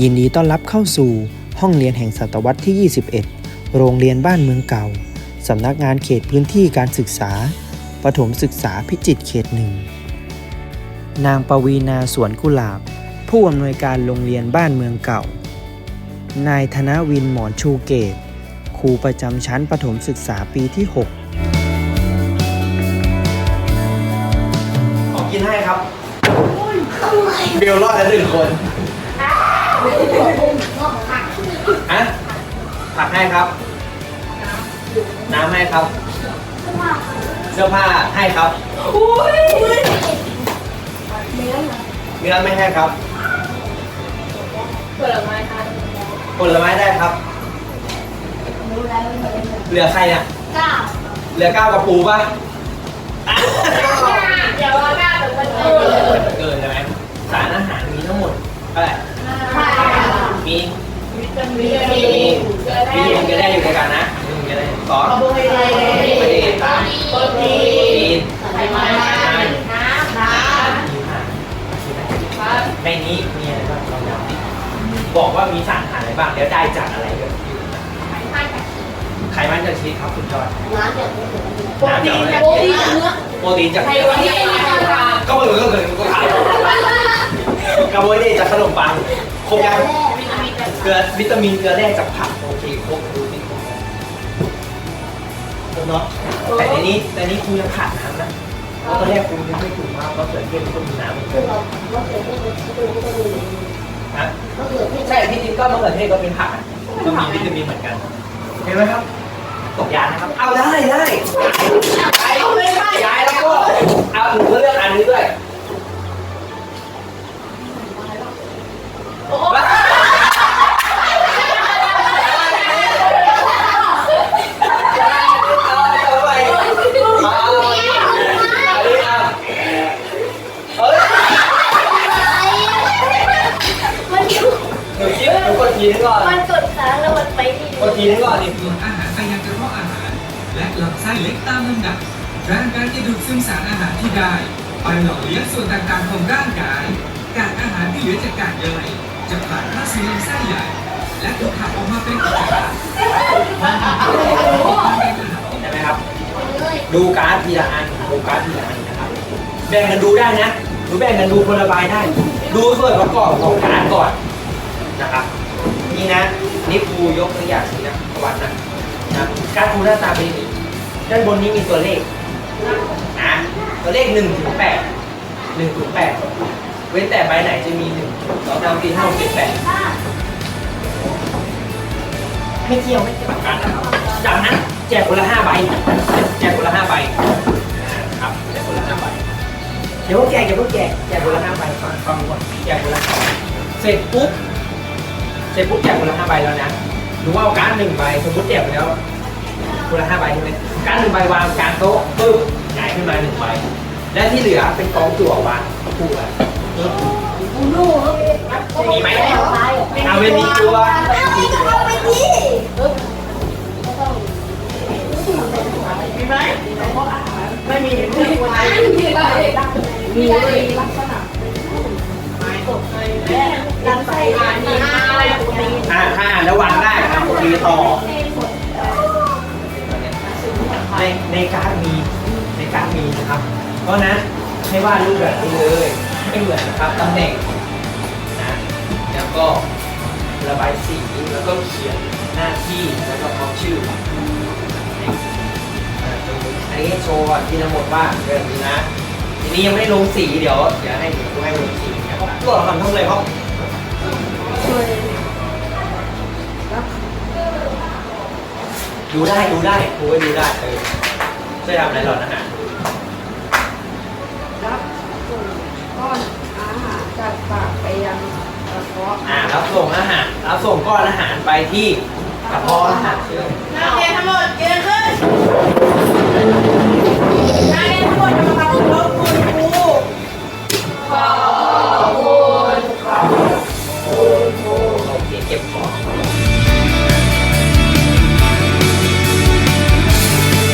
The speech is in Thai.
ยินดีต้อนรับเข้าสู่ห้องเรียนแห่งศตวรรษที่ 21 โรงเรียนบ้านเมืองเก่า สำนักงานเขตพื้นที่การศึกษา ประถมศึกษาพิจิตรเขตหนึ่ง นางปวีนาสวนกุหลาบ ผู้อำนวยการโรงเรียนบ้านเมืองเก่า นายธนวินหมอนชูเกต ครูประจำชั้นประถมศึกษาปีที่ 6 ขอกินให้ครับ เบลรอดแล้วหนึ่งคน อะผักให้ครับ น้ำให้ครับเสื้อผ้าให้ครับเนื้อไม่ให้ครับผลไม้ค่ะผลไม้ได้ครับ เหลือใครเนี่ยก้าเหลือก้าวกับปูป่ะเดี๋ยวว่าก้าถึงมันเกิดเกินใช่ไหมสารอาหารมีทั้งหมดเท่าไหร่ ใช่ มี วิตามิน มีมีมีมันจะได้อยู่ด้วยกันนะมันจะได้ สองคาร์โบไฮเดรตโปรตีนโปรตีตีนนไขมันน้ำน้มีผ่านำครับในนี้มีอะไรบ้างลองย้ำดิบอกว่ามีสารอาหารอะไรบ้างแล้วได้จากอะไรกันไขมันจากชีสครับคุณจอยโปรตีนโปรตีนเนื้อโปรตีนจากไขมันที่เป็นอาหารก็เหมือนก็เหมือนก็ขายกระบวยเดจากขนมปังครบยังเกลือวิตามินเกลือแร่จากผักโเนาะแต่ในนี้ในนี้ครูยังขาดน้ำนะเพราะตอนแรกครูยังไม่ถูกมากเพราะเกิดเทศมันก็มีน้ำเหมือนกันฮะใช่ที่จริงก็มะเขือเทศก็เป็นผักอะก็มีวิตามินเหมือนกันเห็นไหมครับตกยานนะครับ เอาได้ได้ไปย้ายแล้วก็เอาหนูก็เลือก กดทีนึงก่อนมันกดค้างแล้วมันไปที่กดทีนึงก่อนดิส่วนอาหารไปยังกระเพาะอาหาร และลำไส้เล็กตามลำดับร่างกายจะดูดซึมสารอาหารที่ได้ ไปหล่อเลี้ยงส่วนต่างๆของร่างกายกากอาหารที่เหลือจากการย่อยจะผ่านเข้าสู่ลำไส้ใหญ่ และถูกขับออกมาเป็นกระจายใช่ไหมครับ ดูการ์ดทีละอันดูการ์ดทีละอันนะครับแบ่งกันดูได้นะหรือแบ่งกันดูคนละใบได้ ดูส่วนประกอบของการ์ดก่อนนะครับ นี่นะ นี่ครูยกตัวอย่างนี้นะวัดนะนะการดครูหน้าตาเป็นอย่างนี้ด้านบนนี้มีตัวเลขนะตัวเลขหนึ่งถึงแปดหนึ่งถึงแปดเว้นแต่ใบไหนจะมีหนึ่งสองสามสี่ห้าหกเจ็ดแปดไม่เกี่ยวไม่เกี่ยวกับการดนะครับจากนั้นแจกคนละห้าใบแจกคนละห้าใบครับแจกคนละห้าใบเดี๋ยวพวกแจกเดี๋ยวพวกแจกแจกคนละห้าใบฟังฟังก่อนแจกคนละห้าเสร็จปุ๊บ เสร็จปุ๊บแจกคนละห้าใบแล้วนะหรือว่าเอาการ์ดหนึ่งใบสมมติแจกไปแล้วคนละห้าใบใช่ไหมการ์ดหนึ่งใบวางกลางโต๊ะปึ๊บหงายขึ้นมาหนึ่งใบและที่เหลือเป็นกองจั่ววางคู่กันมีไหมเอาเป็นมีตัวมีตัวมีไหมไม่มีไม่มีมี เพราะฉะนั้นให้วาดรูปแบบนี้เลยไม่เหมือนนะครับตำแหน่งนะแล้วก็ระบายสีแล้วก็เขียนหน้าที่แล้วก็พร้อมชื่อนี่อ่าอันนี้โชว์ก่อนที่ทั้งหมดว่าเรื่องนี้นะทีนี้ยังไม่ลงสีเดี๋ยวเดี๋ยวให้เดี๋ยวให้ลงสีนะครับตัวละครทั้งเลยครับดูได้ดูได้ครูก็ดูได้เออช่วยทำอะไรหรอนะฮะรั ส่งก้อนอาหารไปที่กระเพาะอาหารนักเรียนทั้งหมดยืนขึ้นนักเรียนทั้งหมดจะมาเข้